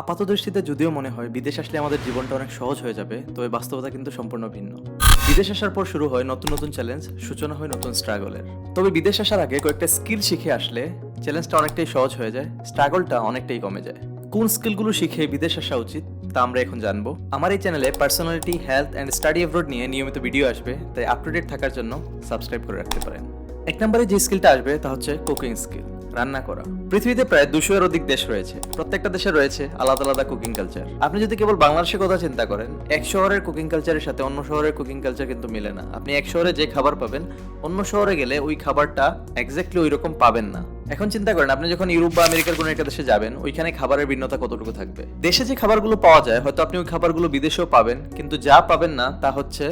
আপাত দৃষ্টিতে যদিও মনে হয় বিদেশ আসলে আমাদের জীবনটা অনেক সহজ হয়ে যাবে, তবে বাস্তবতা কিন্তু সম্পূর্ণ ভিন্ন। বিদেশ আসার পর শুরু হয় নতুন নতুন চ্যালেঞ্জ সূচনা হয় নতুন স্ট্রাগলের তবে বিদেশ আসার আগে কয়েকটা স্কিল শিখে আসলে চ্যালেঞ্জটা অনেকটাই সহজ হয়ে যায় স্ট্রাগলটা অনেকটাই কমে যায়। কোন স্কিলগুলো শিখে বিদেশ আসা উচিত তা আমরা এখন জানব। আমার এই চ্যানেলে personality health and study abroad নিয়ে নিয়মিত ভিডিও আসবে, তাই আপ টু ডেট থাকার জন্য সাবস্ক্রাইব করে রাখতে পারেন। এক নম্বরে যে স্কিলটা আসবে তা হচ্ছে কুকিং স্কিল রান্না করা। পৃথিবীতে প্রায় দুশো এর অধিক দেশ রয়েছে। প্রত্যেকটা দেশে রয়েছে আলাদা আলাদা কুকিং কালচার আপনি যদি কেবল বাংলাদেশের কথা চিন্তা করেন, এক শহরের কুকিং কালচারের সাথে অন্য শহরের কুকিং কালচার কিন্তু মিলে না। আপনি এক শহরে যে খাবার পাবেন, অন্য শহরে গেলে ওই খাবারটা এক্স্যাক্টলি ওই রকম পাবেন না। এখন চিন্তা করেন, আপনি যখন ইউরোপ বা আমেরিকার কোনো একটা দেশে যাবেন, ওইখানে খাবারের ভিন্নতা কতটুকু থাকবে? দেশে যে খাবারগুলো পাওয়া যায়, হয়তো আপনি ওই খাবারগুলো বিদেশেও পাবেন, কিন্তু যা পাবেন না, তা হচ্ছে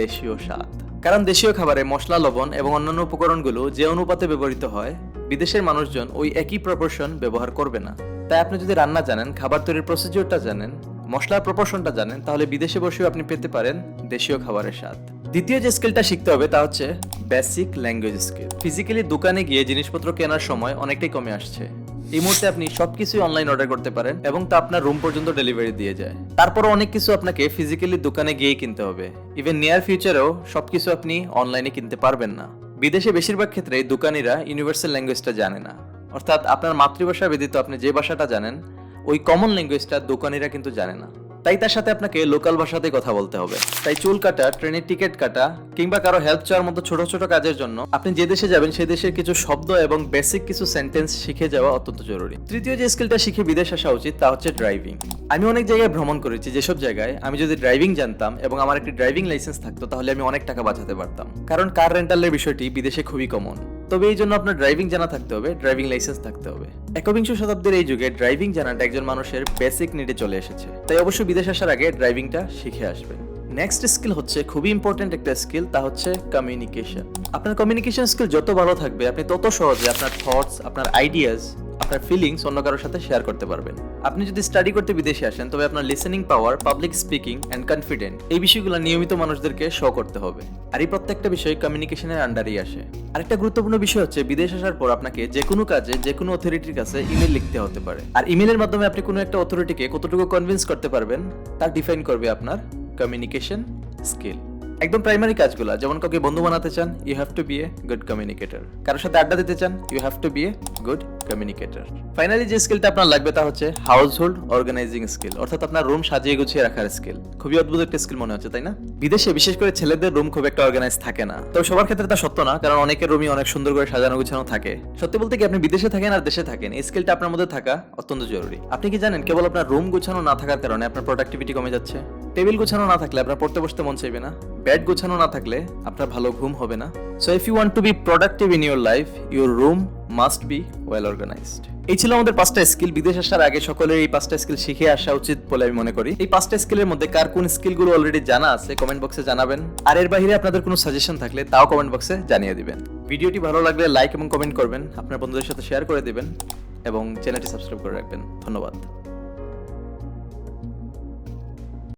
দেশীয় স্বাদ। কারণ দেশীয় খাবারে মশলা, লবণ এবং অন্যান্য উপকরণগুলো যে অনুপাতে ব্যবহৃত হয় বিদেশের মানুষজন ওই একই প্রপোর্শন ব্যবহার করবে না। তাই আপনি যদি রান্না জানেন, খাবার তৈরির প্রসিজিওরটা জানেন মশলার প্রপোর্শনটা জানেন, তাহলে বিদেশে বসেও আপনি পেতে পারেন দেশীয় খাবারের স্বাদ। দ্বিতীয় যে স্কিলটা শিখতে হবে তা হচ্ছে বেসিক ল্যাঙ্গুয়েজ স্কিল ফিজিক্যালি দোকানে গিয়ে জিনিসপত্র কেনার সময় অনেকটাই কমে আসছে। এই মুহূর্তে আপনি সবকিছুই অনলাইন অর্ডার করতে পারেন এবং তা আপনার রুম পর্যন্ত ডেলিভারি দিয়ে যায়। তারপর অনেক কিছু আপনাকে ফিজিক্যালি দোকানে গিয়েই কিনতে হবে। ইভেন নিয়ার ফিউচারেও সবকিছু আপনি অনলাইনে কিনতে পারবেন না। বিদেশে বেশিরভাগ ক্ষেত্রে দোকানিরা ইউনিভার্সাল ল্যাঙ্গুয়েজটা জানে না। অর্থাৎ আপনার মাতৃভাষা ব্যতীত আপনি যে ভাষাটা জানেন, ওই কমন ল্যাঙ্গুয়েজটা দোকানিরা কিন্তু জানে না। তাই তার সাথে আপনাকে লোকাল ভাষাতে কথা বলতে হবে। তাই চুল কাটা, ট্রেনের টিকিট কাটা কিংবা কারও হেল্প চাওয়ার মতো ছোট ছোট কাজের জন্য আপনি যে দেশে যাবেন, সেই দেশের কিছু শব্দ এবং বেসিক কিছু সেন্টেন্স শিখে যাওয়া অত্যন্ত জরুরি। তৃতীয় যে স্কিলটা শিখে বিদেশ আসা উচিত, তা হচ্ছে ড্রাইভিং আমি অনেক জায়গায় ভ্রমণ করেছি, যেসব জায়গায় আমি যদি ড্রাইভিং জানতাম এবং আমার একটি ড্রাইভিং লাইসেন্স থাকতো, তাহলে আমি অনেক টাকা বাঁচাতে পারতাম। কারণ কার রেন্টালের বিষয়টি বিদেশে খুবই কমন তবে এই জন্য আপনার ড্রাইভিং জানা থাকতে হবে ড্রাইভিং লাইসেন্স থাকতে হবে। একবিংশ শতাব্দীর এই যুগে ড্রাইভিং জানাটা একজন মানুষের বেসিক নিডে চলে এসেছে। তাই অবশ্যই বিদেশ আসার আগে ড্রাইভিংটা শিখে আসবে নেক্সট স্কিল হচ্ছে খুবই ইম্পর্টেন্ট একটা স্কিল তা হচ্ছে কমিউনিকেশন আপনার কমিউনিকেশন স্কিল যত ভালো থাকবে, আপনি তত সহজে আপনার থটস আপনার আইডিয়াস আপনার ফিলিংস অন্য কারোর সাথে শেয়ার করতে পারবেন। আপনি যদি স্টাডি করতে বিদেশে আসেন, তবে আপনার listening power public speaking and confident এই বিষয়গুলো নিয়মিত মানুষদেরকে শো করতে হবে। আর এই প্রত্যেকটা বিষয় কমিউনিকেশনের আন্ডারেই আসে। আরেকটা গুরুত্বপূর্ণ বিষয় হচ্ছে, বিদেশ আসার পর আপনাকে যে কোনো কাজে, যে কোনো অথরিটির কাছে ইমেল লিখতে হতে পারে। আর ইমেলের মাধ্যমে আপনি কোনো একটা অথরিটিকে কতটুকু কনভিন্স করতে পারবেন, তা ডিফাইন করবে আপনার কমিউনিকেশন স্কিল একদম প্রাইমারি কাজগুলো, যেমন কাউকে বন্ধু বানাতে চান you have to be a good communicator কারোর সাথে আড্ডা দিতে চান you have to be a good communicator finally যে স্কিলটা আপনার লাগবে তা হচ্ছে হাউস হোল্ড অর্গানাইজিং স্কিল অর্থাৎ আপনার রুম সাজিয়ে গুছিয়ে রাখার স্কিল খুবই অদ্ভুত একটা স্কিল মনে হচ্ছে, তাই না? বিদেশে বিশেষ করে ছেলেদের রুম খুব একটা অর্গানাইজ থাকে না। তবে সবার ক্ষেত্রে তা সত্য না, কারণ অনেকের রুমই অনেক সুন্দর করে সাজানো গুছানো থাকে। সত্যি বলতে কি, আপনি বিদেশে থাকেন আর দেশে থাকেন, এই স্কিলটা আপনার মধ্যে থাকা অত্যন্ত জরুরি। আপনি কি জানেন, কেবল আপনার রুম গুছানো না থাকার কারণে আপনার প্রোডাক্টিভিটি কমে যাচ্ছে? টেবিল গোছানো না থাকলে আপনার পড়তে বসতে মন চাইবে না। বেড গোছানো না থাকলে আপনার ভালো ঘুম হবে না। So if you want to be productive in your life your room must be well organised এই ছিল আমাদের পাঁচটা স্কিল বিদেশ আসার আগে সকলের এই পাঁচটা স্কিল শিখে আসা উচিত বলে আমি মনে করি। এই পাঁচটা স্কিলের মধ্যে কার কোন স্কিলগুলো অলরেডি জানা আছে কমেন্ট বক্সে জানাবেন। আর এর বাইরে আপনাদের কোনো সাজেশন থাকলে তাও কমেন্ট বক্সে জানিয়ে দিবেন। ভিডিওটি ভালো লাগলে লাইক এবং কমেন্ট করবেন। আপনার বন্ধুদের সাথে শেয়ার করে দিবেন এবং চ্যানেলটি সাবস্ক্রাইব করে রাখবেন। ধন্যবাদ।